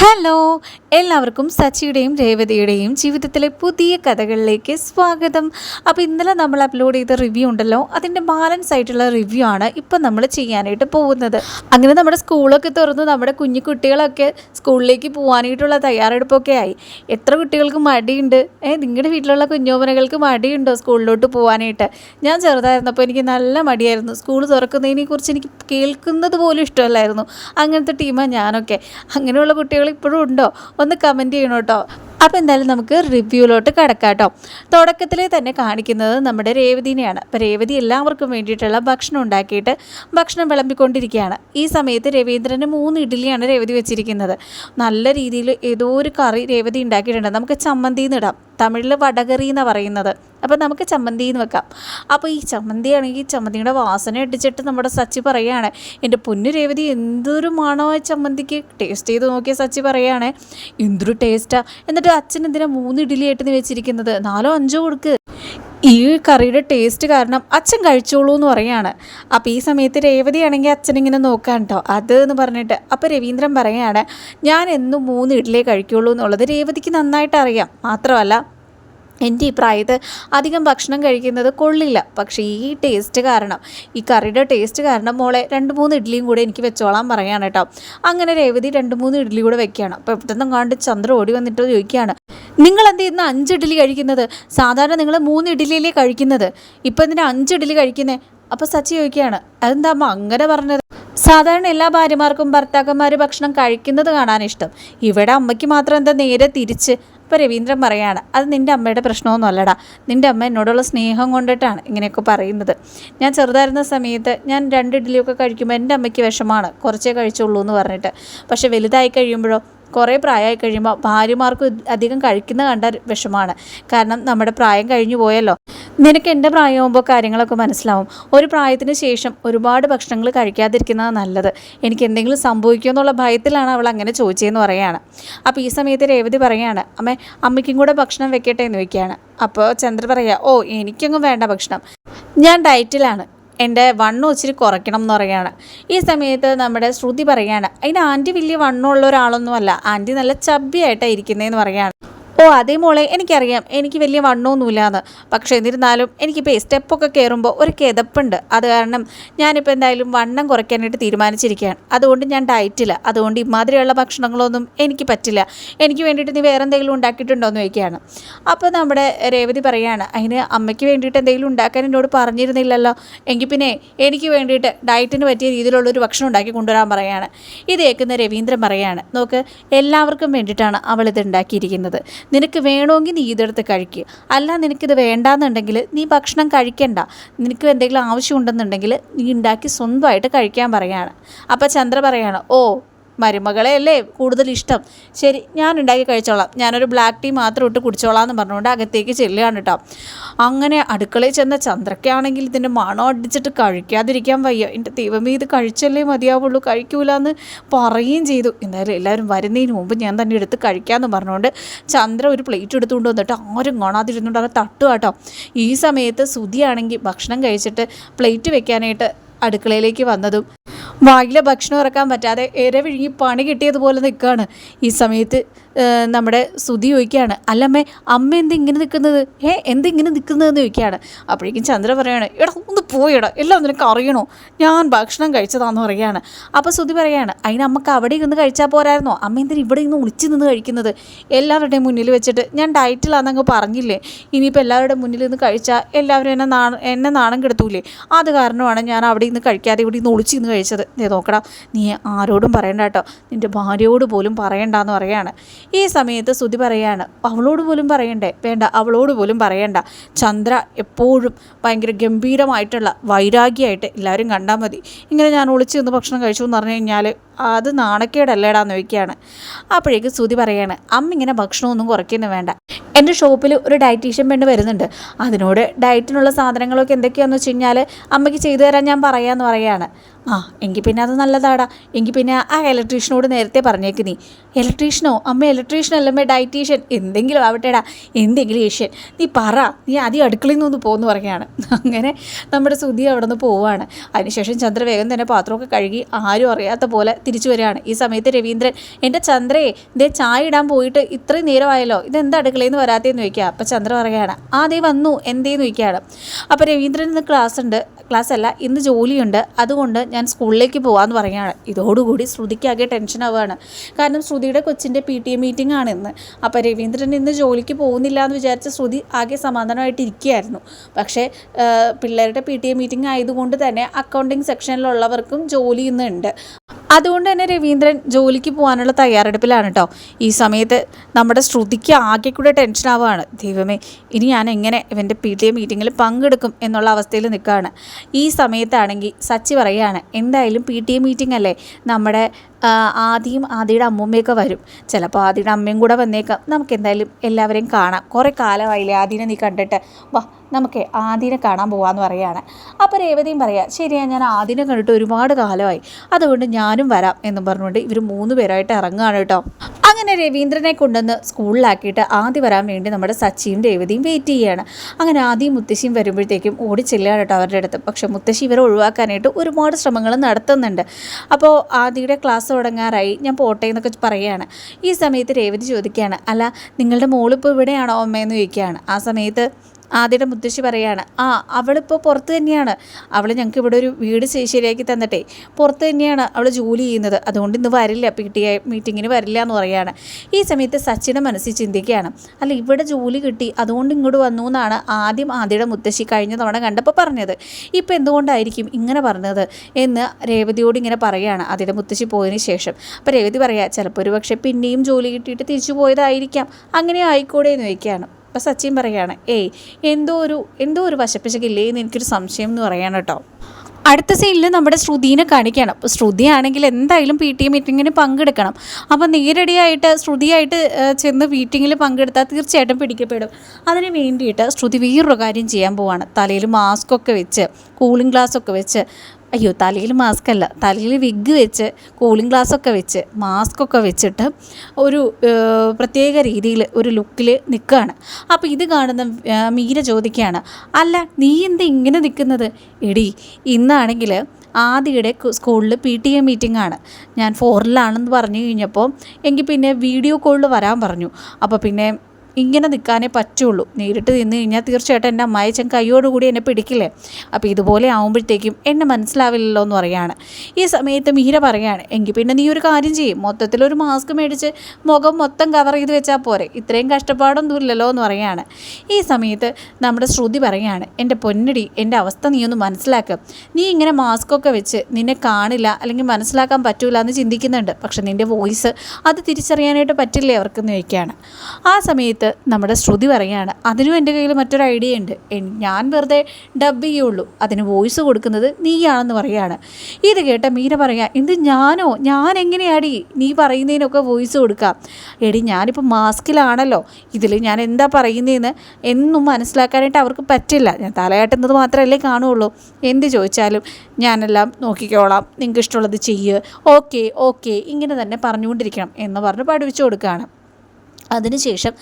Hello എല്ലാവർക്കും സച്ചിയുടെയും രേവതിയുടെയും ജീവിതത്തിലെ പുതിയ കഥകളിലേക്ക് സ്വാഗതം. അപ്പോൾ ഇന്നലെ നമ്മൾ അപ്ലോഡ് ചെയ്ത റിവ്യൂ ഉണ്ടല്ലോ അതിന്റെ ബാലൻസ് ആയിട്ടുള്ള റിവ്യൂ ആണ് ഇപ്പം നമ്മൾ ചെയ്യാനായിട്ട് പോകുന്നത്. അങ്ങനെ നമ്മുടെ സ്കൂളൊക്കെ തുറന്ന് നമ്മുടെ കുഞ്ഞു കുട്ടികളൊക്കെ സ്കൂളിലേക്ക് പോകാനായിട്ടുള്ള തയ്യാറെടുപ്പൊക്കെ ആയി. എത്ര കുട്ടികൾക്ക് മടിയുണ്ട്? ഏ നിങ്ങളുടെ വീട്ടിലുള്ള കുഞ്ഞോമനകൾക്ക് മടിയുണ്ടോ സ്കൂളിലോട്ട് പോകാനായിട്ട്? ഞാൻ ചെറുതായിരുന്നപ്പോൾ എനിക്ക് നല്ല മടിയായിരുന്നു. സ്കൂൾ തുറക്കുന്നതിനെക്കുറിച്ച് എനിക്ക് കേൾക്കുന്നത് പോലും ഇഷ്ടമല്ലായിരുന്നു. അങ്ങനത്തെ ടീമാണ് ഞാനൊക്കെ. അങ്ങനെയുള്ള കുട്ടികൾ ഇപ്പോഴും ഉണ്ടോ? ഒന്ന് കമന്റ് ചെയ്യണം കേട്ടോ. അപ്പോൾ എന്തായാലും നമുക്ക് റിവ്യൂലോട്ട് കിടക്കാം കേട്ടോ. തുടക്കത്തിൽ തന്നെ കാണിക്കുന്നത് നമ്മുടെ രേവതിനെയാണ്. അപ്പോൾ രേവതി എല്ലാവർക്കും വേണ്ടിയിട്ടുള്ള ഭക്ഷണം ഉണ്ടാക്കിയിട്ട് ഭക്ഷണം വിളമ്പിക്കൊണ്ടിരിക്കുകയാണ്. ഈ സമയത്ത് രവീന്ദ്രന് മൂന്ന് ഇഡ്ഡലിയാണ് രേവതി വെച്ചിരിക്കുന്നത്. നല്ല രീതിയിൽ ഏതോ ഒരു കറി രേവതി ഉണ്ടാക്കിയിട്ടുണ്ട്. നമുക്ക് ചമ്മന്തി ഇടാം. തമിഴിൽ വടകറി എന്നാണ് പറയുന്നത്. അപ്പോൾ നമുക്ക് ചമ്മന്തി എന്ന് വെക്കാം. അപ്പോൾ ഈ ചമ്മന്തി ആണെങ്കിൽ ചമ്മന്തിയുടെ വാസന ഇടിച്ചിട്ട് നമ്മുടെ സച്ചി പറയുകയാണ് എന്റെ പൊന്നു രേവതി എന്തൊരു മണോ ചമ്മന്തിക്ക്. ടേസ്റ്റ് ചെയ്ത് നോക്കിയ സച്ചി പറയുകയാണ് എന്തൊരു ടേസ്റ്റാണ് എന്നിട്ട് അച്ഛൻ എന്തിനാ മൂന്ന് ഇഡ്ഡലി ആയിട്ട് വെച്ചിരിക്കുന്നത്? നാലോ അഞ്ചോ കൊടുക്ക്. ഈ കറിയുടെ ടേസ്റ്റ് കാരണം അച്ഛൻ കഴിച്ചോളൂ എന്ന് പറയാണ്. അപ്പോൾ ഈ സമയത്ത് രേവതി ആണെങ്കിൽ അച്ഛനിങ്ങനെ നോക്കാൻ കേട്ടോ അത് എന്ന് പറഞ്ഞിട്ട് അപ്പോൾ രവീന്ദ്രൻ പറയുകയാണ് ഞാൻ എന്നും മൂന്ന് ഇഡ്ഡലിയെ കഴിക്കുള്ളൂ എന്നുള്ളത് രേവതിക്ക് നന്നായിട്ട് അറിയാം. മാത്രമല്ല എന്റെ ഈ പ്രായത്ത് അധികം ഭക്ഷണം കഴിക്കുന്നത് കൊള്ളില്ല. പക്ഷേ ഈ ടേസ്റ്റ് കാരണം ഈ കറിയുടെ ടേസ്റ്റ് കാരണം മോളെ രണ്ട് മൂന്ന് ഇഡ്ഡലിയും കൂടെ എനിക്ക് വെച്ചോളാൻ പറയാണ് കേട്ടോ. അങ്ങനെ രേവതി രണ്ട് മൂന്ന് ഇഡ്ഡലി കൂടെ വെക്കുകയാണ്. അപ്പോൾ ഇവിടുന്ന് കണ്ട് ചന്ദ്ര ഓടി വന്നിട്ട് ചോദിക്കുകയാണ് നിങ്ങൾ എന്ത് ഇന്ന് അഞ്ച് ഇഡ്ഡലി കഴിക്കുന്നത്? സാധാരണ നിങ്ങൾ മൂന്ന് ഇഡ്ഡലിയിലേ കഴിക്കുന്നത്. ഇപ്പം എന്തിനാ അഞ്ച് ഇഡ്ഡലി കഴിക്കുന്നത് അപ്പോൾ സച്ചി ചോദിക്കുകയാണ് അതെന്താ അങ്ങനെ പറഞ്ഞത്? സാധാരണ എല്ലാ ഭാര്യമാർക്കും ഭർത്താക്കന്മാർ ഭക്ഷണം കഴിക്കുന്നത് കാണാനിഷ്ടം. ഇവിടെ അമ്മയ്ക്ക് മാത്രം എന്താ നേരെ തിരിച്ച് ഇപ്പോൾ രവീന്ദ്രൻ പറയാണ് അത് നിന്റെ അമ്മയുടെ പ്രശ്നമൊന്നും അല്ലടാ നിന്റെ അമ്മ എന്നോടുള്ള സ്നേഹം കൊണ്ടിട്ടാണ് ഇങ്ങനെയൊക്കെ പറയുന്നത്. ഞാൻ ചെറുതായിരുന്ന സമയത്ത് ഞാൻ രണ്ട് ഇഡ്ഡലിയൊക്കെ കഴിക്കുമ്പോൾ എന്റെ അമ്മയ്ക്ക് വിഷമാണ്. കുറച്ചേ കഴിച്ചുള്ളൂ എന്ന് പറഞ്ഞിട്ട്. പക്ഷേ വലുതായി കഴിയുമ്പോഴോ കുറേ പ്രായമായി കഴിയുമ്പോൾ ഭാര്യമാർക്ക് അധികം കഴിക്കുന്ന കണ്ട വിഷമാണ്. കാരണം നമ്മുടെ പ്രായം കഴിഞ്ഞു പോയല്ലോ. നിനക്ക് എന്റെ പ്രായമാകുമ്പോൾ കാര്യങ്ങളൊക്കെ മനസ്സിലാവും. ഒരു പ്രായത്തിന് ശേഷം ഒരുപാട് ഭക്ഷണങ്ങൾ കഴിക്കാതിരിക്കുന്നത് നല്ലത്. എനിക്ക് എന്തെങ്കിലും സംഭവിക്കുമോ എന്നുള്ള ഭയത്തിലാണ് അവൾ അങ്ങനെ ചോദിച്ചതെന്ന് പറയുകയാണ്. അപ്പോൾ ഈ സമയത്ത് രേവതി പറയുകയാണ് അമ്മ അമ്മയ്ക്കും കൂടെ ഭക്ഷണം വെക്കട്ടെ എന്ന് വയ്ക്കുകയാണ് അപ്പോൾ ചന്ദ്ര പറയുക ഓ എനിക്കൊന്നും വേണ്ട ഭക്ഷണം. ഞാൻ ഡയറ്റിലാണ്. എന്റെ വണ്ണം ഇച്ചിരി കുറയ്ക്കണം എന്ന് പറയുകയാണ്. ഈ സമയത്ത് നമ്മുടെ ശ്രുതി പറയുകയാണ് അതിന് ആന്റി വലിയ വണ്ണമുള്ള ഒരാളൊന്നുമല്ല. ആന്റി നല്ല ചബ്ബിയായിട്ടാണ് ഇരിക്കുന്നതെന്ന് പറയുകയാണ്. ഓ അതേ മോളെ എനിക്കറിയാം. എനിക്ക് വലിയ വണ്ണമൊന്നുമില്ലാന്ന്. പക്ഷേ എന്നിരുന്നാലും എനിക്കിപ്പോൾ സ്റ്റെപ്പൊക്കെ കയറുമ്പോൾ ഒരു കിതപ്പുണ്ട്. അത് കാരണം ഞാനിപ്പോൾ എന്തായാലും വണ്ണം കുറയ്ക്കാനായിട്ട് തീരുമാനിച്ചിരിക്കുകയാണ്. അതുകൊണ്ട് ഞാൻ ഡയറ്റില്ല അതുകൊണ്ട് ഇമാതിരിയുള്ള ഭക്ഷണങ്ങളൊന്നും എനിക്ക് പറ്റില്ല. എനിക്ക് വേണ്ടിയിട്ട് നീ വേറെ എന്തെങ്കിലും ഉണ്ടാക്കിയിട്ടുണ്ടോ എന്ന് ചോദിക്കുകയാണ്. അപ്പോൾ നമ്മുടെ രേവതി പറയാണ് അതിന് അമ്മയ്ക്ക് വേണ്ടിയിട്ട് എന്തെങ്കിലും ഉണ്ടാക്കാൻ എന്നോട് പറഞ്ഞിരുന്നില്ലല്ലോ. എങ്കിൽ പിന്നെ എനിക്ക് വേണ്ടിയിട്ട് ഡയറ്റിന് പറ്റിയ രീതിയിലുള്ളൊരു ഭക്ഷണം ഉണ്ടാക്കി കൊണ്ടുവരാൻ പറയാണ്. ഇത് കേൾക്കുന്ന രവീന്ദ്രൻ പറയാണ് നോക്ക് എല്ലാവർക്കും വേണ്ടിയിട്ടാണ് അവൾ ഉണ്ടാക്കിയിരിക്കുന്നത്. നിനക്ക് വേണമെങ്കിൽ നീ ഇതെടുത്ത് കഴിക്കുക അല്ല നിനക്കിത് വേണ്ടാന്നുണ്ടെങ്കിൽ നീ ഭക്ഷണം കഴിക്കണ്ട. നിനക്ക് എന്തെങ്കിലും ആവശ്യമുണ്ടെന്നുണ്ടെങ്കിൽ നീ ഉണ്ടാക്കി സ്വന്തമായിട്ട് കഴിക്കാൻ പറയാണ്. അപ്പോൾ ചന്ദ്ര പറയാണ് ഓ മരുമകളെ അല്ലേ കൂടുതൽ ഇഷ്ടം? ശരി ഞാൻ ഉണ്ടാക്കി കഴിച്ചോളാം. ഞാനൊരു ബ്ലാക്ക് ടീ മാത്രം ഇട്ട് കുടിച്ചോളാം എന്ന് പറഞ്ഞുകൊണ്ട് അകത്തേക്ക് ചെല്ലുകയാണ് കേട്ടോ. അങ്ങനെ അടുക്കളയിൽ ചെന്ന ചന്ദ്രക്കാണെങ്കിൽ ഇതിന്റെ മണം അടിച്ചിട്ട് കഴിക്കാതിരിക്കാൻ വയ്യ. എന്റെ ദൈവമേ ഇത് കഴിച്ചല്ലേ മതിയാവുള്ളൂ കഴിക്കൂല എന്ന് പറയുകയും ചെയ്തു. എന്തായാലും എല്ലാവരും വരുന്നതിന് മുമ്പ് ഞാൻ തന്നെ എടുത്ത് കഴിക്കാമെന്ന് പറഞ്ഞുകൊണ്ട് ചന്ദ്ര ഒരു പ്ലേറ്റ് എടുത്തുകൊണ്ട് വന്നിട്ട് ആരും കാണാതിരുന്നുകൊണ്ട് അത് തട്ടു കേട്ടോ. ഈ സമയത്ത് സുതിയാണെങ്കിൽ ഭക്ഷണം കഴിച്ചിട്ട് പ്ലേറ്റ് വെക്കാനായിട്ട് അടുക്കളയിലേക്ക് വന്നതും വായിലെ ഭക്ഷണം ഇറക്കാൻ പറ്റാതെ ഇര വിഴുങ്ങി പണി കിട്ടിയതുപോലെ നിൽക്കുകയാണ് ഈ സമയത്ത് നമ്മുടെ സ്തുതി ചോദിക്കുകയാണ് അല്ലമ്മേ അമ്മ എന്ത് ഇങ്ങനെ നിൽക്കുന്നത്? ഏ എന്ത് ഇങ്ങനെ നിൽക്കുന്നതെന്ന് ചോദിക്കുകയാണ്. അപ്പോഴേക്കും ചന്ദ്ര പറയാണ് എടാ ഒന്ന് പോയടാ എല്ലാം നിനക്ക് അറിയണോ? ഞാൻ ഭക്ഷണം കഴിച്ചതാന്ന് പറയുകയാണ്. അപ്പോൾ സ്തുതി പറയാണ് അതിന് അമ്മയ്ക്ക് അവിടെ ഇരുന്ന് കഴിച്ചാൽ പോരായിരുന്നോ? അമ്മ എന്തിനാ ഇവിടെ ഇന്ന് ഒളിച്ച് നിന്ന് കഴിക്കുന്നത്? എല്ലാവരുടെയും മുന്നിൽ വെച്ചിട്ട് ഞാൻ ഡയറ്റിലാണെന്നങ്ങ് പറഞ്ഞില്ലേ? ഇനിയിപ്പോൾ എല്ലാവരുടെ മുന്നിൽ നിന്ന് കഴിച്ചാൽ എല്ലാവരും എന്നെ നാണം എന്നെ നാണം കെടുത്തൂലേ? അത് കാരണമാണ് ഞാൻ അവിടെ നിന്ന് കഴിക്കാതെ ഇവിടെ നിന്ന് ഒളിച്ച് നിന്ന് കഴിച്ചത്. നീ നോക്കടാ നീ ആരോടും പറയണ്ട കേട്ടോ. നിന്റെ ഭാര്യയോട് പോലും പറയണ്ടെന്ന് പറയാണ് ഈ സമയത്ത് ശ്രുതി പറയാണ് അവളോട് പോലും പറയണ്ടേ? വേണ്ട അവളോട് പോലും പറയണ്ട. ചന്ദ്ര എപ്പോഴും ഭയങ്കര ഗംഭീരമായിട്ടുള്ള വൈരാഗ്യമായിട്ട് എല്ലാവരും കണ്ടാൽ മതി. ഇങ്ങനെ ഞാൻ ഒളിച്ച് നിന്ന് ഭക്ഷണം കഴിച്ചു എന്ന് പറഞ്ഞു കഴിഞ്ഞാൽ അത് നാണക്കേടല്ലേടാന്ന് ചോദിക്കുകയാണ്. അപ്പോഴേക്ക് ശ്രുതി പറയാണ് അമ്മ ഇങ്ങനെ ഭക്ഷണമൊന്നും കുറയ്ക്കുന്നു വേണ്ട. എന്റെ ഷോപ്പിൽ ഒരു ഡയറ്റീഷ്യൻ പെണ്ണ് വരുന്നുണ്ട്. അതിനോട് ഡയറ്റിനുള്ള സാധനങ്ങളൊക്കെ എന്തൊക്കെയാണെന്ന് വെച്ച് കഴിഞ്ഞാൽ അമ്മയ്ക്ക് ചെയ്തു തരാൻ ഞാൻ പറയാമെന്ന് പറയാണ്. ആ എങ്കിൽ പിന്നെ അത് നല്ലതാടാ. എങ്കിൽ പിന്നെ ആ ഇലക്ട്രീഷ്യനോട് നേരത്തെ പറഞ്ഞേക്ക് നീ. ഇലക്ട്രീഷ്യനോ? അമ്മ ഇലക്ട്രീഷ്യൻ അല്ലമ്മ ഡയറ്റീഷ്യൻ. എന്തെങ്കിലും ആവട്ടെടാ. എന്തെങ്കിലും ഏഷ്യൻ നീ പറ. നീ ആദ്യം അടുക്കളയിൽ നിന്ന് പോകുന്നു പറയുകയാണ് അങ്ങനെ നമ്മുടെ സുധി അവിടെ നിന്ന് പോവുകയാണ് അതിനുശേഷം ചന്ദ്രവേഗം തന്നെ പാത്രമൊക്കെ കഴുകി ആരും അറിയാത്ത പോലെ തിരിച്ചു വരികയാണ്. ഈ സമയത്ത് രവീന്ദ്രൻ എന്റെ ചന്ദ്രയെ ഇതേ ചായ ഇടാൻ പോയിട്ട് ഇത്രയും നേരമായല്ലോ ഇതെന്താ അടുക്കളയെന്ന് വരാത്തേന്ന് ചോദിക്കുക. അപ്പം ചന്ദ്ര പറയുകയാണ് ആ ദേ വന്നു എന്തേന്ന് ചോദിക്കുകയാണ്. അപ്പോൾ രവീന്ദ്രൻ ഇന്ന് ക്ലാസ് ഉണ്ട്. ക്ലാസ് അല്ല ഇന്ന് ജോലിയുണ്ട്. അതുകൊണ്ട് ഞാൻ സ്കൂളിലേക്ക് പോകാമെന്ന് പറയുകയാണ്. ഇതോടുകൂടി ശ്രുതിക്കാകെ ടെൻഷൻ ആവുകയാണ് കാരണം ശ്രുതിയുടെ കൊച്ചിന്റെ പി ടി എ മീറ്റിംഗ് ആണ് ഇന്ന്. അപ്പോൾ രവീന്ദ്രൻ ഇന്ന് ജോലിക്ക് പോകുന്നില്ല എന്ന് വിചാരിച്ച ശ്രുതി ആകെ സമാധാനമായിട്ട് ഇരിക്കുകയായിരുന്നു പക്ഷേ പിള്ളേരുടെ പി ടി എ മീറ്റിംഗ് ആയതുകൊണ്ട് തന്നെ അക്കൗണ്ടിങ് സെക്ഷനിലുള്ളവർക്കും ജോലി ഇന്ന് ഉണ്ട്. അതുകൊണ്ട് തന്നെ രവീന്ദ്രൻ ജോലിക്ക് പോകാനുള്ള തയ്യാറെടുപ്പിലാണ് കേട്ടോ ഈ സമയത്ത് നമ്മുടെ ശ്രുതിക്ക് ആകെ കൂടെ ടെൻഷൻ ആവുകയാണ് ദൈവമേ ഇനി ഞാൻ എങ്ങനെ ഇവന്റെ പി ടി എ മീറ്റിങ്ങിൽ പങ്കെടുക്കും എന്നുള്ള അവസ്ഥയിൽ നിൽക്കുകയാണ്. ഈ സമയത്താണെങ്കിൽ സച്ചി പറയുകയാണ് എന്തായാലും പി ടി എ മീറ്റിംഗ് അല്ലേ? നമ്മുടെ ആദ്യം ആദിയും ആദിയുടെ അമ്മൂമ്മയൊക്കെ വരും. ചിലപ്പോൾ ആദിയുടെ അമ്മയും കൂടെ വന്നേക്കാം. നമുക്ക് എന്തായാലും എല്ലാവരെയും കാണാം. കുറേ കാലമായില്ലേ ആദിനെ നീ കണ്ടിട്ട്. വാ നമുക്ക് ആദിനെ കാണാൻ പോകാമെന്ന് പറയുകയാണ്. അപ്പോൾ രേവതിയും പറയാം ശരിയാണ് ഞാൻ ആദിനെ കണ്ടിട്ട് ഒരുപാട് കാലമായി. അതുകൊണ്ട് ഞാനും വരാം എന്നും പറഞ്ഞുകൊണ്ട് ഇവർ മൂന്ന് പേരായിട്ട് ഇറങ്ങുകയാണ് കേട്ടോ. അങ്ങനെ രവീന്ദ്രനെ കൊണ്ടുവന്ന് സ്കൂളിലാക്കിയിട്ട് ആദ്യം വരാൻ വേണ്ടി നമ്മുടെ സച്ചിയും രേവതിയും വെയിറ്റ് ചെയ്യുകയാണ്. അങ്ങനെ ആദ്യം മുത്തശ്ശിയും വരുമ്പോഴത്തേക്കും ഓടി ചെല്ലുകയാണ് കേട്ടോ അവരുടെ അടുത്ത്. പക്ഷേ മുത്തശ്ശി ഇവരെ ഒഴിവാക്കാനായിട്ട് ഒരുപാട് ശ്രമങ്ങൾ നടത്തുന്നുണ്ട്. അപ്പോൾ ആദിയുടെ ക്ലാസ് തുടങ്ങാറായി. ഞാൻ പോട്ടെ എന്നൊക്കെ പറയുകയാണ്. ഈ സമയത്ത് രേവതി ചോദിക്കുകയാണ് അല്ല നിങ്ങളുടെ മോളിപ്പോൾ ഇവിടെയാണോ അമ്മയെന്ന് ചോദിക്കുകയാണ്. ആ സമയത്ത് ആദ്യയുടെ മുത്തശ്ശി പറയാണ് ആ അവളിപ്പോൾ പുറത്ത് തന്നെയാണ്. അവൾ ഞങ്ങൾക്ക് ഇവിടെ ഒരു വീട് ശരിയാക്കി തന്നിട്ടേ പുറത്ത് തന്നെയാണ് അവൾ ജോലി ചെയ്യുന്നത്. അതുകൊണ്ട് ഇന്ന് വരില്ല പി ടി ഐ മീറ്റിങ്ങിന് വരില്ല എന്ന് പറയാണ്. ഈ സമയത്ത് സച്ചിന്റെ മനസ്സിൽ ചിന്തിക്കുകയാണ് അല്ല ഇവിടെ ജോലി കിട്ടി അതുകൊണ്ട് ഇങ്ങോട്ട് വന്നു എന്നാണ് ആദ്യം ആദ്യയുടെ മുത്തശ്ശി കഴിഞ്ഞ തവണ കണ്ടപ്പോൾ പറഞ്ഞത്. ഇപ്പോൾ എന്തുകൊണ്ടായിരിക്കും ഇങ്ങനെ പറഞ്ഞത്? എന്ന് രേവതിയോട് ഇങ്ങനെ പറയുകയാണ് ആദ്യയുടെ മുത്തശ്ശി പോയതിന് ശേഷം. അപ്പോൾ രേവതി പറയുക ചിലപ്പോൾ ഒരു പക്ഷേ പിന്നെയും ജോലി കിട്ടിയിട്ട് തിരിച്ചു പോയതായിരിക്കാം. അങ്ങനെ ആയിക്കൂടെ എന്ന് ചോദിക്കുകയാണ്. അപ്പോൾ സച്ചിൻ പറയുകയാണ് ഏയ് എന്തോ ഒരു എന്തോ ഒരു വശപ്പിശകില്ലേ എന്ന് എനിക്കൊരു സംശയം എന്ന് പറയാണ് കേട്ടോ അടുത്ത സീനിൽ നമ്മുടെ ശ്രുതിനെ കാണിക്കണം. അപ്പോൾ ശ്രുതി ആണെങ്കിൽ എന്തായാലും പി ടി എ മീറ്റിങ്ങിന് പങ്കെടുക്കണം. അപ്പോൾ നേരടിയായിട്ട് ശ്രുതിയായിട്ട് ചെന്ന് മീറ്റിങ്ങിൽ പങ്കെടുത്താൽ തീർച്ചയായിട്ടും പിടിക്കപ്പെടും. അതിന് വേണ്ടിയിട്ട് ശ്രുതി വേറൊരു കാര്യം ചെയ്യാൻ പോവാണ്. തലയിൽ മാസ്ക് ഒക്കെ വെച്ച് കൂളിംഗ് ഗ്ലാസ് ഒക്കെ വെച്ച് അയ്യോ തലയിൽ മാസ്ക് അല്ല. തലയിൽ വിഗ് വെച്ച് കൂളിംഗ് ഗ്ലാസ് ഒക്കെ വെച്ച് മാസ്ക് ഒക്കെ വെച്ചിട്ട് ഒരു പ്രത്യേക രീതിയിൽ ഒരു ലുക്കിൽ നിൽക്കുകയാണ് അപ്പോൾ ഇത് കാണുന്ന മീര ചോദിക്കുകയാണ് അല്ല നീ എന്താ ഇങ്ങനെ നിൽക്കുന്നത് എടി ഇന്നാണെങ്കിൽ ആദ്യയുടെ സ്കൂളിൽ പി ടി എ മീറ്റിംഗ് ആണ്. ഞാൻ ഫോറിലാണെന്ന് പറഞ്ഞു കഴിഞ്ഞപ്പോൾ എങ്കിൽ പിന്നെ വീഡിയോ കോളിൽ വരാൻ പറഞ്ഞു. അപ്പോൾ പിന്നെ ഇങ്ങനെ നിൽക്കാനേ പറ്റുള്ളൂ. നേരിട്ട് നിന്ന് കഴിഞ്ഞാൽ തീർച്ചയായിട്ടും എന്റെ അമ്മായിച്ചൻ കൈയോടുകൂടി എന്നെ പിടിക്കില്ലേ? അപ്പോൾ ഇതുപോലെ ആകുമ്പോഴത്തേക്കും എന്നെ മനസ്സിലാവില്ലല്ലോ എന്ന് പറയാണ്. ഈ സമയത്ത് മീര പറയാണ് എങ്കിൽ പിന്നെ നീ ഒരു കാര്യം ചെയ്യും. മൊത്തത്തിൽ ഒരു മാസ്ക് മേടിച്ച് മുഖം മൊത്തം കവർ ചെയ്ത് വെച്ചാൽ പോരെ. ഇത്രയും കഷ്ടപ്പാടൊന്നും ഇല്ലല്ലോ എന്ന് പറയാണ്. ഈ സമയത്ത് നമ്മുടെ ശ്രുതി പറയാണ് എന്റെ പൊന്നടി എന്റെ അവസ്ഥ നീ ഒന്ന് മനസ്സിലാക്കുക നീ ഇങ്ങനെ മാസ്ക് ഒക്കെ വെച്ച് നിന്നെ കാണില്ല അല്ലെങ്കിൽ മനസ്സിലാക്കാൻ പറ്റൂല എന്ന് ചിന്തിക്കുന്നുണ്ട്. പക്ഷെ നിന്റെ വോയിസ് അത് തിരിച്ചറിയാനായിട്ട് പറ്റില്ലേ അവർക്കെന്ന് ചോദിക്കുകയാണ്. ആ സമയത്ത് നമ്മുടെ ശ്രുതി പറയാണ് അതിനും എന്റെ കയ്യിൽ മറ്റൊരു ഐഡിയ ഉണ്ട്. ഞാൻ വെറുതെ ഡബ് ചെയ്യുള്ളൂ. അതിന് വോയിസ് കൊടുക്കുന്നത് നീയാണെന്ന് പറയാണ് ഇത് കേട്ട മീന പറയാ എന്ത് ഞാനോ? ഞാൻ എങ്ങനെയാടി? നീ പറയുന്നതിനൊക്കെ വോയിസ് കൊടുക്കാം എടി ഞാനിപ്പോൾ മാസ്കിലാണല്ലോ. ഇതിൽ ഞാൻ എന്താ പറയുന്നതെന്ന് എന്നും മനസ്സിലാക്കാനായിട്ട് അവർക്ക് പറ്റില്ല. ഞാൻ തലയാട്ടുന്നത് മാത്രമല്ലേ കാണുള്ളൂ എന്ത് ചോദിച്ചാലും ഞാനെല്ലാം നോക്കിക്കോളാം. നിങ്ങൾക്ക് ഇഷ്ടമുള്ളത് ചെയ്യുക ഓക്കെ ഓക്കെ ഇങ്ങനെ തന്നെ പറഞ്ഞുകൊണ്ടിരിക്കണം എന്ന് പറഞ്ഞ് പഠിപ്പിച്ചു കൊടുക്കുകയാണ്. അതിനുശേഷം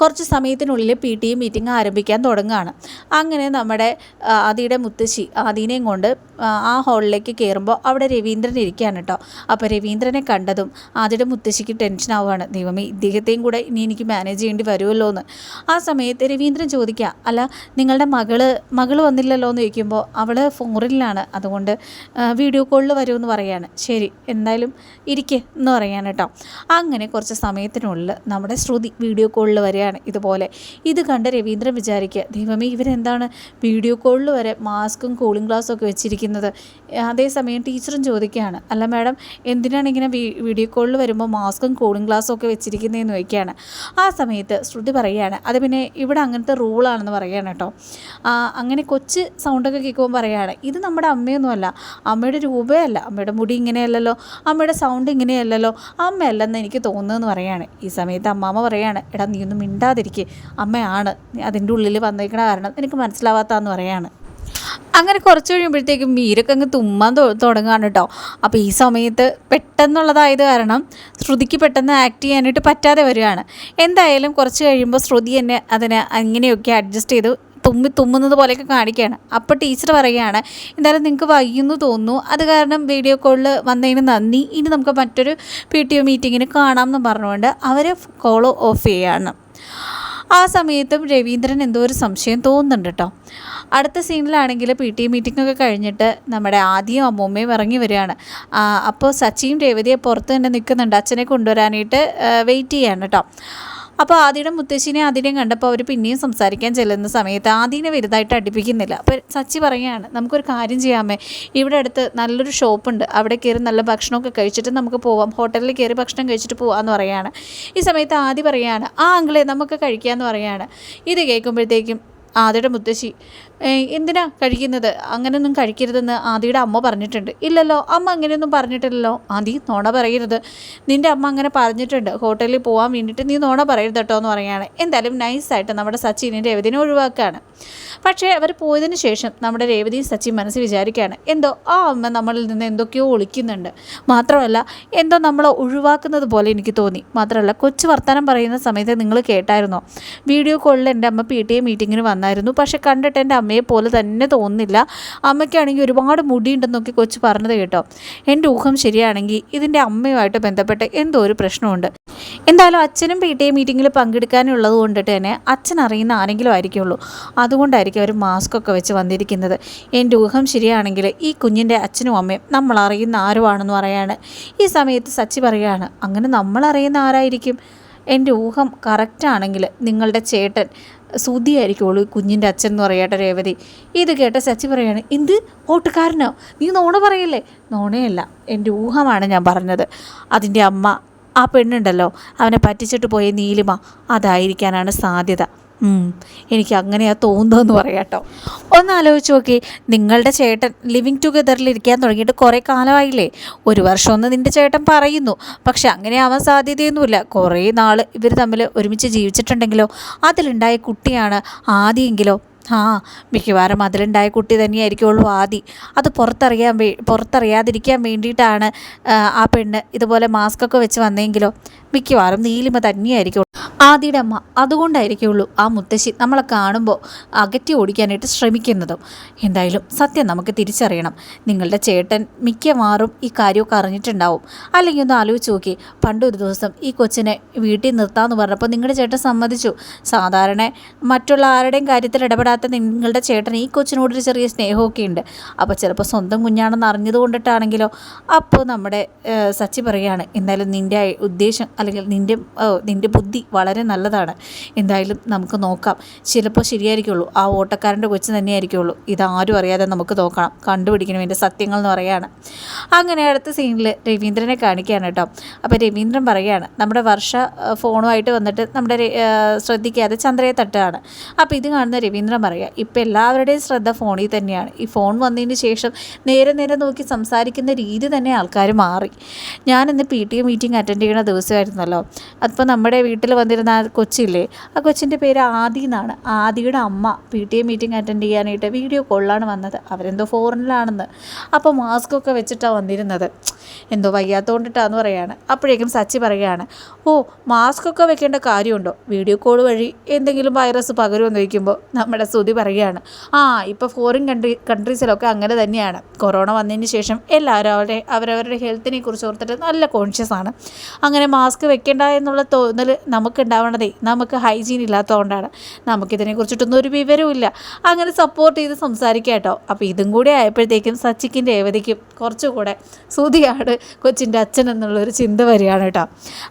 കുറച്ച് സമയത്തിനുള്ളിൽ പി ടി മീറ്റിംഗ് ആരംഭിക്കാൻ തുടങ്ങുകയാണ്. അങ്ങനെ നമ്മുടെ ആദിയുടെ മുത്തശ്ശി ആദീനെയും കൊണ്ട് ആ, ഹാളിലേക്ക് കയറുമ്പോൾ അവിടെ രവീന്ദ്രൻ ഇരിക്കുകയാണ് കേട്ടോ. അപ്പോൾ രവീന്ദ്രനെ കണ്ടതും ആദിയുടെ മുത്തശ്ശിക്ക് ടെൻഷൻ ആവുകയാണ്. ദൈവമേ ഇദ്ദേഹത്തെയും കൂടെ ഇനി എനിക്ക് മാനേജ് ചെയ്യേണ്ടി വരുമല്ലോ എന്ന്. ആ സമയത്ത് രവീന്ദ്രൻ ചോദിക്കുക അല്ല നിങ്ങളുടെ മകൾ മകൾ വന്നില്ലല്ലോ എന്ന് ചോദിക്കുമ്പോൾ അവൾ ഫോറിനിലാണ്. അതുകൊണ്ട് വീഡിയോ കോളിൽ വരുമെന്ന് പറയാണ് ശരി എന്തായാലും ഇരിക്കേ എന്ന് പറയാണ് കേട്ടോ. അങ്ങനെ കുറച്ച് സമയത്തിനുള്ളിൽ നമ്മുടെ ശ്രുതി വീഡിയോ കോളിൽ വരികയാണ് ഇതുപോലെ. ഇത് കണ്ട് രവീന്ദ്രൻ വിചാരിക്കുക ദൈവമേ ഇവരെന്താണ് വീഡിയോ കോളിൽ വരെ മാസ്കും കൂളിംഗ് ഗ്ലാസ്സും ഒക്കെ വെച്ചിരിക്കുന്നത്? അതേസമയം ടീച്ചറും ചോദിക്കുകയാണ് അല്ല മാഡം എന്തിനാണ് ഇങ്ങനെ വീഡിയോ കോളിൽ വരുമ്പോൾ മാസ്കും കൂളിംഗ് ഗ്ലാസ്സും ഒക്കെ വെച്ചിരിക്കുന്നതെന്ന് ചോദിക്കുകയാണ്. ആ സമയത്ത് ശ്രുതി പറയുകയാണ് അത് പിന്നെ ഇവിടെ അങ്ങനത്തെ റൂളാണെന്ന് പറയുകയാണ് കേട്ടോ. അങ്ങനെ കൊച്ച് സൗണ്ടൊക്കെ കേൾക്കുമ്പോൾ പറയുകയാണ് ഇത് നമ്മുടെ അമ്മയൊന്നുമല്ല അമ്മയുടെ രൂപയല്ല അമ്മയുടെ മുടി ഇങ്ങനെയല്ലല്ലോ അമ്മയുടെ സൗണ്ട് ഇങ്ങനെയല്ലല്ലോ അമ്മയല്ലെന്ന് എനിക്ക് തോന്നുന്നതെന്ന് പറയുകയാണ്. ഈ സമയത്ത് അമ്മാമ്മ പറയാണ് എടാ നീ ഒന്നും മിണ്ടാതിരിക്കേ. അമ്മയാണ് അതിന്റെ ഉള്ളിൽ വന്നേക്കണ കാരണം എനിക്ക് മനസ്സിലാവാത്താന്ന് പറയാണ്. അങ്ങനെ കുറച്ച് കഴിയുമ്പോഴത്തേക്കും മീരൊക്കെ അങ്ങ് തുമ്മാൻ തുടങ്ങുകയാണ് കേട്ടോ. അപ്പോൾ ഈ സമയത്ത് പെട്ടെന്നുള്ളതായത് കാരണം ശ്രുതിക്ക് പെട്ടെന്ന് ആക്ട് ചെയ്യാനായിട്ട് പറ്റാതെ വരികയാണ്. എന്തായാലും കുറച്ച് കഴിയുമ്പോൾ ശ്രുതി എന്നെ അതിനെ അങ്ങനെയൊക്കെ അഡ്ജസ്റ്റ് ചെയ്ത്. തുമ്മി തുമ്മുന്നത് പോലെയൊക്കെ കാണിക്കുകയാണ്. അപ്പോൾ ടീച്ചർ പറയുകയാണ് എന്തായാലും നിങ്ങൾക്ക് വൈകുന്നു തോന്നുന്നു. അത് കാരണം വീഡിയോ കോളിൽ വന്നതിന് നന്ദി. ഇനി നമുക്ക് മറ്റൊരു പി ടി ഒ മീറ്റിങ്ങിന് കാണാം എന്ന് പറഞ്ഞുകൊണ്ട് അവർ കോൾ ഓഫ് ചെയ്യുകയാണ് ആ സമയത്തും രവീന്ദ്രൻ എന്തോ ഒരു സംശയം തോന്നുന്നുണ്ട് കേട്ടോ. അടുത്ത സീനിലാണെങ്കിൽ പി ടി മീറ്റിംഗ് ഒക്കെ കഴിഞ്ഞിട്ട് നമ്മുടെ ആദ്യം അമ്മൂമ്മയും ഇറങ്ങി വരികയാണ്. അപ്പോൾ സച്ചിയും രേവതിയെ പുറത്ത് തന്നെ നിൽക്കുന്നുണ്ട്. അച്ഛനെ കൊണ്ടുവരാനായിട്ട് വെയിറ്റ് ചെയ്യാണ് കേട്ടോ. അപ്പോൾ ആദിയുടെ മുത്തശ്ശിനെ ആദിനെ കണ്ടപ്പോൾ അവർ പിന്നെയും സംസാരിക്കാൻ ചെല്ലുന്ന സമയത്ത് ആദിനെ വലുതായിട്ട് അടുപ്പിക്കുന്നില്ല. അപ്പോൾ സച്ചി പറയുകയാണ് നമുക്കൊരു കാര്യം ചെയ്യാമേ. ഇവിടെ അടുത്ത് നല്ലൊരു ഷോപ്പുണ്ട് അവിടെ കയറി നല്ല ഭക്ഷണമൊക്കെ കഴിച്ചിട്ട് നമുക്ക് പോവാം. ഹോട്ടലിൽ കയറി ഭക്ഷണം കഴിച്ചിട്ട് പോവാമെന്ന് പറയുകയാണ് ഈ സമയത്ത് ആദി പറയുകയാണ് ആ അങ്കിളെ നമുക്ക് കഴിക്കാമെന്ന് പറയുകയാണ് ഇത് കേൾക്കുമ്പോഴത്തേക്കും ആദിയുടെ മുത്തശ്ശി "ഏയ്, എന്തിനാ കഴിക്കുന്നത്? അങ്ങനെയൊന്നും കഴിക്കരുതെന്ന് ആദിയുടെ അമ്മ പറഞ്ഞിട്ടുണ്ട്. ഇല്ലല്ലോ അമ്മ അങ്ങനെയൊന്നും പറഞ്ഞിട്ടില്ലല്ലോ. ആദി നോണ പറയരുത്. നിന്റെ അമ്മ അങ്ങനെ പറഞ്ഞിട്ടുണ്ട്. ഹോട്ടലിൽ പോകാൻ വേണ്ടിയിട്ട് നീ നോണ പറയരുത് കേട്ടോ എന്ന് പറയുകയാണ്. എന്തായാലും നൈസായിട്ട് നമ്മുടെ സച്ചിനെ രേവതിനെ ഒഴിവാക്കുകയാണ്. പക്ഷേ അവർ പോയതിന് ശേഷം നമ്മുടെ രേവതിയും സച്ചിൻ മനസ്സിൽ വിചാരിക്കുകയാണ്. എന്തോ ആ അമ്മ നമ്മളിൽ നിന്ന് എന്തൊക്കെയോ ഒളിക്കുന്നുണ്ട്. മാത്രമല്ല എന്തോ നമ്മളെ ഒഴിവാക്കുന്നത് പോലെ എനിക്ക് തോന്നി. മാത്രമല്ല കൊച്ചു വർത്തമാനം പറയുന്ന സമയത്ത് നിങ്ങൾ കേട്ടായിരുന്നോ? വീഡിയോ കോളിൽ എന്റെ അമ്മ പി ടി എ മീറ്റിങ്ങിന് വന്നായിരുന്നു. പക്ഷേ കണ്ടിട്ട് എന്റെ അമ്മയെ പോലെ തന്നെ തോന്നുന്നില്ല. അമ്മയ്ക്കാണെങ്കിൽ ഒരുപാട് മുടിയുണ്ടെന്നൊക്കെ കൊച്ചു പറഞ്ഞത് കേട്ടോ. എന്റെ ഊഹം ശരിയാണെങ്കിൽ ഇതിന്റെ അമ്മയുമായിട്ട് ബന്ധപ്പെട്ട് എന്തോ ഒരു പ്രശ്നമുണ്ട്. എന്തായാലും അച്ഛനും പി ടി എ മീറ്റിങ്ങിൽ പങ്കെടുക്കാനുള്ളത് കൊണ്ടിട്ട് തന്നെ അച്ഛൻ അറിയുന്ന ആരെങ്കിലും ആയിരിക്കുള്ളൂ. അതുകൊണ്ടായിരിക്കും അവർ മാസ്ക് ഒക്കെ വെച്ച് വന്നിരിക്കുന്നത്. എന്റെ ഊഹം ശരിയാണെങ്കിൽ ഈ കുഞ്ഞിന്റെ അച്ഛനും അമ്മയും നമ്മൾ അറിയുന്ന ആരുമാണെന്ന് പറയാണ്. ഈ സമയത്ത് സച്ചി പറയാണ് അങ്ങനെ നമ്മൾ അറിയുന്ന ആരായിരിക്കും? എന്റെ ഊഹം കറക്റ്റാണെങ്കിൽ നിങ്ങളുടെ ചേട്ടൻ സുധിയായിരിക്കുള്ളൂ ഈ കുഞ്ഞിന്റെ അച്ഛൻ എന്ന് പറയട്ടെ രേവതി. ഇത് കേട്ട സച്ചി പറയാണ് എന്ത്? ഓട്ടുകാരനോ? നീ നോണ പറയല്ലേ? നോണയല്ല എന്റെ ഊഹമാണ് ഞാൻ പറഞ്ഞത്. അതിന്റെ അമ്മ ആ പെണ്ണുണ്ടല്ലോ. അവനെ പറ്റിച്ചിട്ട് പോയ നീലിമ അതായിരിക്കാനാണ് സാധ്യത. എനിക്ക് അങ്ങനെയാ തോന്നുന്നതെന്ന് പറയാട്ടോ. ഒന്ന് ആലോചിച്ച് നോക്കി. നിങ്ങളുടെ ചേട്ടൻ ലിവിങ് ടുഗദറിൽ ഇരിക്കാൻ തുടങ്ങിയിട്ട് കുറേ കാലമായില്ലേ? ഒരു വർഷമൊന്ന് നിന്റെ ചേട്ടൻ പറയുന്നു. പക്ഷെ അങ്ങനെ ആവാൻ സാധ്യതയൊന്നുമില്ല. കുറേ നാൾ ഇവർ തമ്മിൽ ഒരുമിച്ച് ജീവിച്ചിട്ടുണ്ടെങ്കിലോ? അതിലുണ്ടായ കുട്ടിയാണ് ആദ്യമെങ്കിലോ ആ മിക്കവാറും അതിലുണ്ടായ കുട്ടി തന്നെയായിരിക്കുള്ളൂ ആദി. അത് പുറത്തറിയാൻ വേ പുറത്തറിയാതിരിക്കാൻ വേണ്ടിയിട്ടാണ് ആ, പെണ്ണ് ഇതുപോലെ മാസ്ക് ഒക്കെ വെച്ച് വന്നെങ്കിലോ മിക്കവാറും നീലിമ തന്നെയായിരിക്കും. ആദിയുടെ അമ്മ അതുകൊണ്ടായിരിക്കുള്ളൂ ആ മുത്തശ്ശി നമ്മളെ കാണുമ്പോൾ അകറ്റി ഓടിക്കാനായിട്ട് ശ്രമിക്കുന്നതും. എന്തായാലും സത്യം നമുക്ക് തിരിച്ചറിയണം. നിങ്ങളുടെ ചേട്ടൻ മിക്കവാറും ഈ കാര്യമൊക്കെ അറിഞ്ഞിട്ടുണ്ടാവും. അല്ലെങ്കിൽ ഒന്ന് ആലോചിച്ച് നോക്കി. പണ്ടൊരു ദിവസം ഈ കൊച്ചിനെ വീട്ടിൽ നിർത്താമെന്ന് പറഞ്ഞപ്പോൾ നിങ്ങളുടെ ചേട്ടൻ സമ്മതിച്ചു. സാധാരണ മറ്റുള്ള ആരുടെയും കാര്യത്തിൽ ഇടപെടാത്ത നിങ്ങളുടെ ചേട്ടൻ ഈ കൊച്ചിനോടൊരു ചെറിയ സ്നേഹമൊക്കെ ഉണ്ട് അപ്പോൾ ചിലപ്പോൾ സ്വന്തം കുഞ്ഞാണെന്ന് അറിഞ്ഞത് കൊണ്ടിട്ടാണെങ്കിലോ അപ്പോൾ നമ്മുടെ സച്ചി പറയുകയാണ് എന്തായാലും നിന്റെ ഉദ്ദേശം അല്ലെങ്കിൽ നിന്റെ നിന്റെ ബുദ്ധി വളരെ നല്ലതാണ്. എന്തായാലും നമുക്ക് നോക്കാം. ചിലപ്പോൾ ശരിയായിരിക്കുള്ളൂ. ആ ഓട്ടക്കാരന്റെ കൊച്ചു തന്നെയായിരിക്കുള്ളൂ. ഇതാരും അറിയാതെ നമുക്ക് നോക്കണം. കണ്ടുപിടിക്കണം എന്റെ സത്യങ്ങൾ എന്ന് പറയുകയാണ്. അങ്ങനെ അടുത്ത സീനിൽ രവീന്ദ്രനെ കാണിക്കുകയാണ് കേട്ടോ. അപ്പോൾ രവീന്ദ്രൻ പറയുകയാണ് നമ്മുടെ വർഷ ഫോണുമായിട്ട് വന്നിട്ട് നമ്മുടെ ശ്രദ്ധിക്കാതെ ചന്ദ്രയെ തട്ടാണ് അപ്പോൾ ഇത് കാണുന്ന രവീന്ദ്രൻ പറയുക ഇപ്പോൾ എല്ലാവരുടെയും ശ്രദ്ധ ഫോണിൽ തന്നെയാണ്. ഈ ഫോൺ വന്നതിന് ശേഷം നേരെ നേരെ നോക്കി സംസാരിക്കുന്ന രീതി തന്നെ ആൾക്കാർ മാറി. ഞാനിന്ന് P T A meeting attend ചെയ്യുന്ന ദിവസമായിരുന്നല്ലോ. അപ്പോൾ നമ്മുടെ വീട്ടിൽ വന്നിരുന്ന ആ കൊച്ചില്ലേ ആ കൊച്ചിന്റെ പേര് ആദി എന്നാണ്. ആദിയുടെ അമ്മ P T A meeting attend ചെയ്യാനായിട്ട് വീഡിയോ കോളിലാണ് വന്നത്. അവരെന്തോ ഫോറിനിലാണെന്ന്. അപ്പോൾ മാസ്ക് ഒക്കെ വെച്ചിട്ടാണ് വന്നിരുന്നത്. എന്തോ വയ്യാത്തോണ്ടിട്ടാന്ന് പറയാണ്. അപ്പോഴേക്കും സച്ചി പറയുകയാണ് ഓ മാസ്ക് ഒക്കെ വെക്കേണ്ട കാര്യമുണ്ടോ? വീഡിയോ കോൾ വഴി എന്തെങ്കിലും വൈറസ് പകരുമെന്ന് ചോദിക്കുമ്പോൾ നമ്മുടെ സ്തുതി പറയുകയാണ്. ആ ഇപ്പോൾ ഫോറിൻ കൺട്രി കൺട്രീസിലൊക്കെ അങ്ങനെ തന്നെയാണ്. കൊറോണ വന്നതിന് ശേഷം എല്ലാവരും അവരുടെ അവരവരുടെ ഹെൽത്തിനെ കുറിച്ച് ഓർത്തിട്ട് നല്ല കോൺഷ്യസ് ആണ്. അങ്ങനെ മാസ്ക് വെക്കേണ്ട എന്നുള്ള തോന്നൽ നമുക്ക് ഉണ്ടാവണതേ നമുക്ക് ഹൈജീൻ ഇല്ലാത്തതുകൊണ്ടാണ്. നമുക്കിതിനെ കുറിച്ചിട്ടൊന്നും ഒരു വിവരവുമില്ല. അങ്ങനെ സപ്പോർട്ട് ചെയ്ത് സംസാരിക്കാം കേട്ടോ. അപ്പോൾ ഇതും കൂടി ആയപ്പോഴത്തേക്കും സച്ചിക്കിന്റെ ഏവതിക്കും കുറച്ചുകൂടെ ശ്രുതിയാണ് കൊച്ചിന്റെ അച്ഛൻ എന്നുള്ളൊരു ചിന്ത വരികയാണ് കേട്ടോ.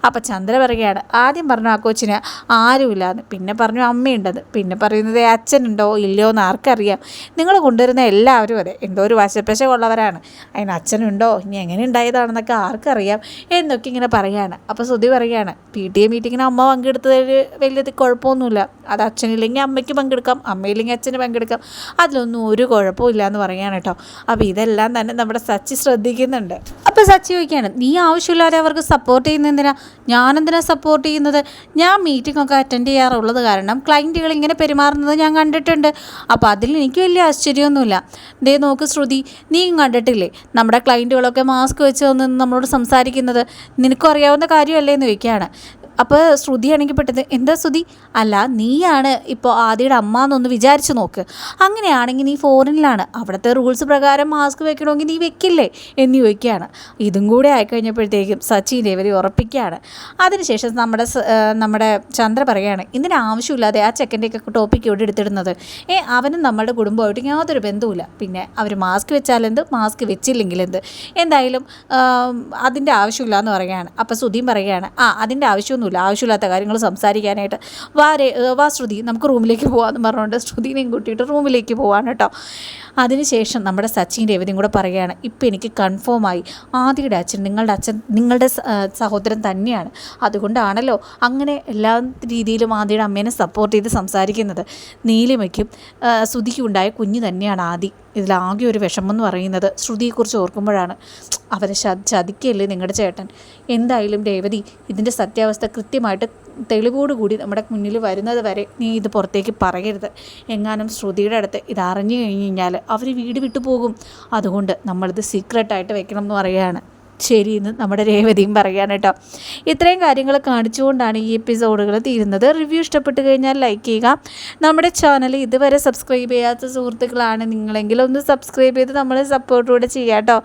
അപ്പോൾ പറയുകയാണ് ആദ്യം പറഞ്ഞു ആ കൊച്ചിന് ആരുമില്ലാന്ന്. പിന്നെ പറഞ്ഞു അമ്മയുണ്ടെന്ന്. പിന്നെ പറയുന്നത് അച്ഛനുണ്ടോ? ഇല്ലയോ എന്ന് ആർക്കറിയാം. നിങ്ങൾ കൊണ്ടുവരുന്ന എല്ലാവരും അതെ. എന്തോ ഒരു വശപ്പശ ഉള്ളവരാണ് അതിന് അച്ഛനുണ്ടോ? ഇനി എങ്ങനെ ഉണ്ടായതാണെന്നൊക്കെ ആർക്കറിയാം. എന്നൊക്കെ ഇങ്ങനെ പറയുകയാണ് അപ്പോൾ ശ്രുതി പറയുകയാണ് പി ടി എ മീറ്റിങ്ങിന് അമ്മ പങ്കെടുത്തതിൽ വലിയ കുഴപ്പമൊന്നുമില്ല. അത് അച്ഛനില്ലെങ്കിൽ അമ്മയ്ക്ക് പങ്കെടുക്കാം. അമ്മയില്ലെങ്കിൽ അച്ഛന് പങ്കെടുക്കാം. അതിലൊന്നും ഒരു കുഴപ്പമില്ല എന്ന് പറയുകയാണ് കേട്ടോ. അപ്പോൾ ഇതെല്ലാം തന്നെ നമ്മുടെ സച്ചി ശ്രദ്ധിക്കുന്നുണ്ട്. അപ്പോൾ സച്ചി ചോദിക്കുകയാണ് നീ ആവശ്യമില്ലാതെ അവർക്ക് സപ്പോർട്ട് ചെയ്യുന്ന എന്തിനാ ഞാനെന്തിനാ സപ്പോർട്ട് ചെയ്യുന്നത് ഞാൻ മീറ്റിംഗ് ഒക്കെ അറ്റൻഡ് ചെയ്യാറുള്ളത് കാരണം ക്ലയന്റുകൾ ഇങ്ങനെ പെരുമാറുന്നത് ഞാൻ കണ്ടിട്ടുണ്ട്. അപ്പോൾ അതിൽ എനിക്ക് വലിയ ആശ്ചര്യമൊന്നുമില്ല. ദേ നോക്ക് ശ്രുതി നീ കണ്ടിട്ടില്ലേ? നമ്മുടെ ക്ലയന്റുകളൊക്കെ മാസ്ക് വെച്ച് വന്ന് നമ്മളോട് സംസാരിക്കുന്നത്. നിനക്കും അറിയാവുന്ന കാര്യമല്ലേ എന്ന് ചോദിക്കുകയാണ്. അപ്പോൾ ശ്രുതിയാണെങ്കിൽ പെട്ടെന്ന് എന്താ ശ്രുതി? അല്ല നീയാണ് ഇപ്പോൾ ആദ്യയുടെ അമ്മ എന്നൊന്ന് വിചാരിച്ച് നോക്ക്. അങ്ങനെയാണെങ്കിൽ നീ ഫോറിനിലാണ്. അവിടുത്തെ റൂൾസ് പ്രകാരം മാസ്ക് വെക്കണമെങ്കിൽ നീ വെക്കില്ലേ എന്ന് ചോദിക്കുകയാണ്. ഇതും കൂടെ ആയിക്കഴിഞ്ഞപ്പോഴത്തേക്കും സച്ചിൻ ദേവരി ഉറപ്പിക്കുകയാണ്. അതിനുശേഷം നമ്മുടെ നമ്മുടെ ചന്ദ്ര പറയുകയാണ് ഇതിന് ആവശ്യമില്ലാതെ ആ ചെക്കന്റെയൊക്കെ ടോപ്പിക്ക് ഇവിടെ എടുത്തിടുന്നത്? ഏ അവനും നമ്മുടെ കുടുംബമായിട്ട് യാതൊരു ബന്ധവുമില്ല. പിന്നെ അവർ മാസ്ക് വെച്ചാലെന്ത് മാസ്ക് വെച്ചില്ലെങ്കിൽ എന്ത്? എന്തായാലും അതിന്റെ ആവശ്യമില്ല എന്ന് പറയുകയാണ്. അപ്പോൾ സുധീം പറയുകയാണ് ആ അതിന്റെ ആവശ്യമൊന്നുമില്ല ആവശ്യമില്ലാത്ത കാര്യങ്ങൾ സംസാരിക്കാനായിട്ട് വാരെ വാ ശ്രുതി നമുക്ക് റൂമിലേക്ക് പോകാമെന്ന് പറഞ്ഞുകൊണ്ട് ശ്രുതിനെയും കൂട്ടിയിട്ട് റൂമിലേക്ക് പോകാൻ കേട്ടോ. അതിനുശേഷം നമ്മുടെ സച്ചിൻ രേവതിയും കൂടെ പറയുകയാണ് ഇപ്പം എനിക്ക് കൺഫേം ആയി. ആദ്യയുടെ അച്ഛൻ നിങ്ങളുടെ അച്ഛൻ നിങ്ങളുടെ സഹോദരൻ തന്നെയാണ്. അതുകൊണ്ടാണല്ലോ അങ്ങനെ എല്ലാ രീതിയിലും ആദ്യയുടെ അമ്മേനെ സപ്പോർട്ട് ചെയ്ത് സംസാരിക്കുന്നത്. നീലിമയ്ക്കും ഉണ്ടായ കുഞ്ഞ് തന്നെയാണ് ആദി. ഇതിലാകെ ഒരു വിഷമം എന്ന് പറയുന്നത് ശ്രുതിയെക്കുറിച്ച് ഓർക്കുമ്പോഴാണ്. അവരെ ചതിക്കല്ലേ നിങ്ങളുടെ ചേട്ടൻ? എന്തായാലും രേവതി ഇതിന്റെ സത്യാവസ്ഥ കൃത്യമായിട്ട് തെളിവോടുകൂടി നമ്മുടെ മുന്നിൽ വരുന്നത് വരെ നീ ഇത് പുറത്തേക്ക് പറയരുത്. എങ്ങാനും ശ്രുതിയുടെ അടുത്ത് ഇത് അറിഞ്ഞു കഴിഞ്ഞ് കഴിഞ്ഞാൽ അവർ വീട് വിട്ടു പോകും. അതുകൊണ്ട് നമ്മളിത് സീക്രട്ടായിട്ട് വെക്കണം എന്ന് പറയുകയാണ്. ശരി എന്ന് നമ്മുടെ രേവതിയും പറയുകയാണ് കേട്ടോ. ഇത്രയും കാര്യങ്ങൾ കാണിച്ചുകൊണ്ടാണ് ഈ എപ്പിസോഡുകൾ തീരുന്നത്. റിവ്യൂ ഇഷ്ടപ്പെട്ട് കഴിഞ്ഞാൽ ലൈക്ക് ചെയ്യുക. നമ്മുടെ ചാനൽ ഇതുവരെ സബ്സ്ക്രൈബ് ചെയ്യാത്ത സുഹൃത്തുക്കളാണ് നിങ്ങളെങ്കിൽ ഒന്ന് സബ്സ്ക്രൈബ് ചെയ്ത് നമ്മളെ സപ്പോർട്ടുകൂടെ ചെയ്യാം കേട്ടോ.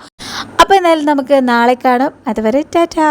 അപ്പോൾ എന്നാലും നമുക്ക് നാളെ കാണാം. അതുവരെ ടാറ്റാ.